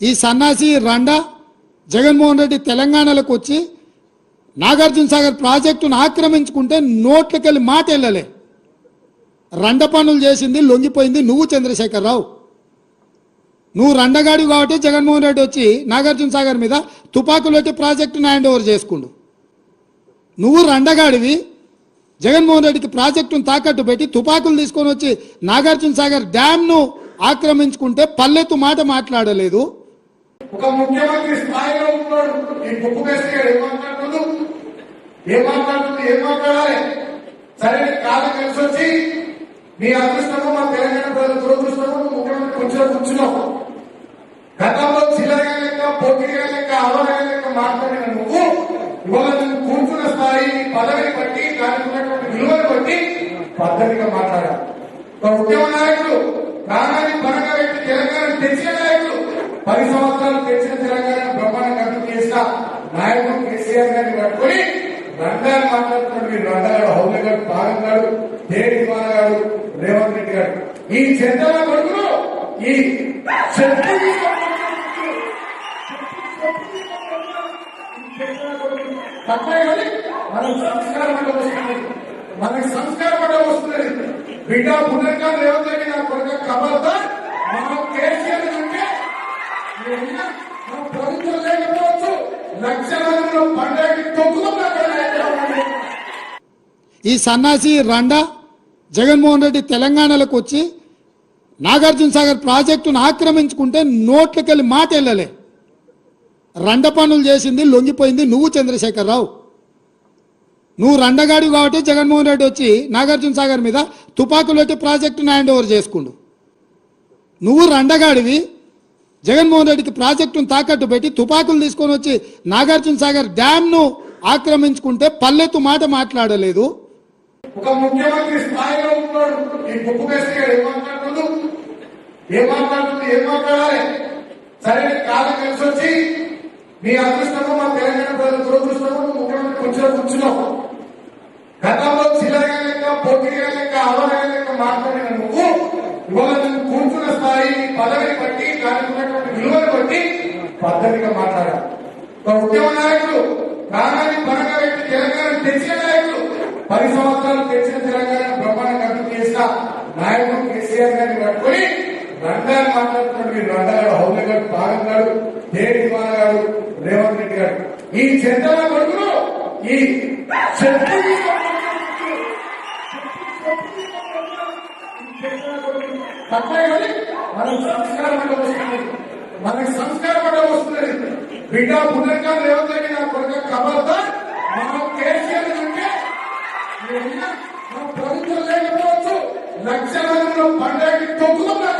ఈ సన్నాసి రండ జగన్మోహన్ రెడ్డి తెలంగాణలోకి వచ్చి నాగార్జున సాగర్ ప్రాజెక్టును ఆక్రమించుకుంటే నోట్లకెళ్ళి మాట వెళ్ళలే. రండ పనులు చేసింది లొంగిపోయింది నువ్వు చంద్రశేఖరరావు. నువ్వు రండగాడి కాబట్టి జగన్మోహన్ రెడ్డి వచ్చి నాగార్జున సాగర్ మీద తుపాకులు ప్రాజెక్టును హ్యాండ్ ఓవర్ చేసుకుండు. నువ్వు రండగాడివి జగన్మోహన్ రెడ్డికి ప్రాజెక్టును తాకట్టు పెట్టి తుపాకులు తీసుకొని వచ్చి నాగార్జున సాగర్ డ్యామ్ను ఆక్రమించుకుంటే పల్లెత్తు మాట మాట్లాడలేదు. ఒక ముఖ్యమంత్రి స్థాయిలో ఉన్నాడు. ఈ బుక్ మేస్తే ఏం మాట్లాడుతుంది ఏం మాట్లాడుతుంది ఏం మాట్లాడాలి? సరే నీకు కాలం కలిసి వచ్చి మీ అదృష్టము మా తెలంగాణ ప్రజల దురదృష్టము ముఖ్యమంత్రి కూర్చొని కూర్చున్నావు గతంలో చిల్లరగా లెక్క పొట్టిగా లెక్క అవరగా లెక్క మాట్లాడిన నువ్వు ఇవాళ నువ్వు కూర్చున్న స్థాయి పదవిని బట్టి దానికి ఉన్నటువంటి విలువను బట్టి పద్ధతిగా మాట్లాడాలి. ఒక ఉద్యమ నాయకుడు ప్రాణాన్ని పరంగా పెట్టి తెలంగాణ తెచ్చిన పది సంవత్సరాలు తెచ్చిన తెలంగాణ బ్రహ్మాండంగా అభివృద్ధి చేసిన నాయకుడు కేసీఆర్ గారిని పట్టుకుని రంగాన్ని మాట్లాడుతున్నాడు మీరు రంగాడు హౌలే గారు పాగం గారు దేవి కుమార్ గారు రేవంత్ రెడ్డి గారు. ఈ చెంతల కొడుకులు ఈ చెప్పు మనం సంస్కారం అంటే వస్తుంది మనకి సంస్కారం అంటే వస్తున్నది బిడ్డ పునర్గా రేవంత్ రెడ్డి గారు కొడుక కబర్దా మనం కేసీఆర్ ప్రభుత్వం లేకపోవచ్చు ఈ సన్నాసి రండ జగన్మోహన్ రెడ్డి తెలంగాణలోకి వచ్చి నాగార్జున సాగర్ ప్రాజెక్టును ఆక్రమించుకుంటే నోట్లకెళ్ళి మాట వెళ్ళలే రండ పనులు చేసింది లొంగిపోయింది నువ్వు చంద్రశేఖరరావు. నువ్వు రండగాడివి కాబట్టి జగన్మోహన్ రెడ్డి వచ్చి నాగార్జున సాగర్ మీద తుపాకులు ప్రాజెక్టును హ్యాండ్ ఓవర్ చేసుకుండు. నువ్వు రండగాడివి జగన్మోహన్ రెడ్డికి ప్రాజెక్టును తాకట్టు పెట్టి తుపాకులు తీసుకొని వచ్చి నాగార్జున సాగర్ డ్యామ్ను ఆక్రమించుకుంటే పల్లెత్తు మాట మాట్లాడలేదు. ఒక ముఖ్యమంత్రి స్థాయిలో ఉన్నాడు. ఈ బుక్ కేసీఆర్ ఏం మాట్లాడుతుంది ఏం మాట్లాడుతుంది ఏం మాట్లాడాలి? సరే నీకు కాలం కలిసి వచ్చి మీ అదృష్టము మా తెలంగాణ ప్రజల దురదృష్టము ముఖ్యమంత్రి కూర్చొని కూర్చున్నావు గతంలో చిల్లరగా లెక్క పొట్టిగా లెక్క అవరగా లెక్క మాట్లాడిన నువ్వు ఇవాళ నువ్వు స్థాయి పదవిని బట్టి దానికి ఉన్నటువంటి విలువను బట్టి పద్ధతిగా మాట్లాడాలి ఒక ఉద్యమ నాయకులు ప్రాణాన్ని పరంగా పెట్టి తెలంగాణ తెచ్చిన నాయకులు పది సంవత్సరాలు తెచ్చిన తెలంగాణ బ్రహ్మాండంగా అభివృద్ధి చేసిన నాయకుడు కేసీఆర్ గారిని పట్టుకొని రంగాన్ని మాట్లాడుతున్నటువంటి మీరు రంగాడు హౌలే గారు పాగం గారు దేవి కుమార్ గారు రేవంత్ రెడ్డి గారు. ఈ చెంతల కొడుకులు ఈ చెప్పు తప్పే కానీ మనకు సంస్కారం అంటే వస్తుంది. మనకు సంస్కారం అంటే వస్తుంది. బిడ్డ పునర్గా లేవతాయి రెడ్డి నా కొడుక కబర్దా మనం కేసీఆర్ ఉంటే మన ప్రభుత్వం లేకపోవచ్చు. లక్షలలో పండగ తొక్కుతున్నా